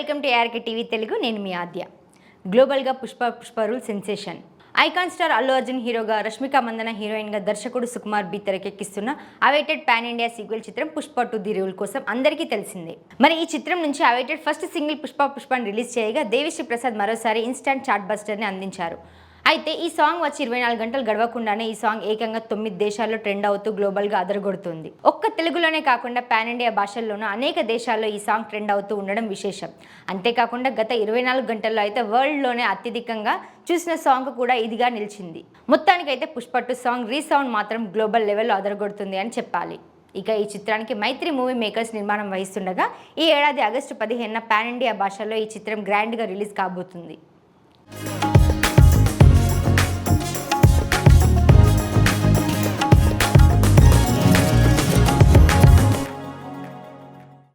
Welcome to ARK TV Telugu నేను మీ Aadya. గ్లోబల్గా Pushpa Pushpa rule sensation. Icon star Allu Arjun హీరోగా రష్మిక మందన హీరోయిన్గా దర్శకుడు సుకుమార్ బి తెరకెక్కిస్తున్న అవైటెడ్ పాన్ ఇండియా సీక్వెల్ చిత్రం పుష్ప టు ది రూల్ కోసం అందరికీ తెలిసిందే. మరి ఈ చిత్రం నుంచి అవైటెడ్ ఫస్ట్ సింగిల్ పుష్ప పుష్పని రిలీజ్ చేయగా దేవిశ్రీ ప్రసాద్ మరోసారి ఇన్స్టాంట్ చాట్ బస్టర్ని అందించారు. అయితే ఈ సాంగ్ వచ్చి ఇరవై నాలుగు గంటలు గడవకుండానే ఈ సాంగ్ ఏకంగా తొమ్మిది దేశాల్లో ట్రెండ్ అవుతూ గ్లోబల్గా అదరగొడుతుంది. ఒక్క తెలుగులోనే కాకుండా పాన్ ఇండియా భాషల్లోనూ అనేక దేశాల్లో ఈ సాంగ్ ట్రెండ్ అవుతూ ఉండడం విశేషం. అంతేకాకుండా గత ఇరవై నాలుగు గంటల్లో అయితే వరల్డ్లోనే అత్యధికంగా చూసిన సాంగ్ కూడా ఇదిగా నిలిచింది. మొత్తానికైతే పుష్పట్టు సాంగ్ రీసౌండ్ మాత్రం గ్లోబల్ లెవెల్లో అదరగొడుతుంది అని చెప్పాలి. ఇక ఈ చిత్రానికి మైత్రి మూవీ మేకర్స్ నిర్మాణం వహిస్తుండగా ఈ ఏడాది ఆగస్టు పదిహేనున పాన్ ఇండియా భాషల్లో ఈ చిత్రం గ్రాండ్గా రిలీజ్ కాబోతుంది.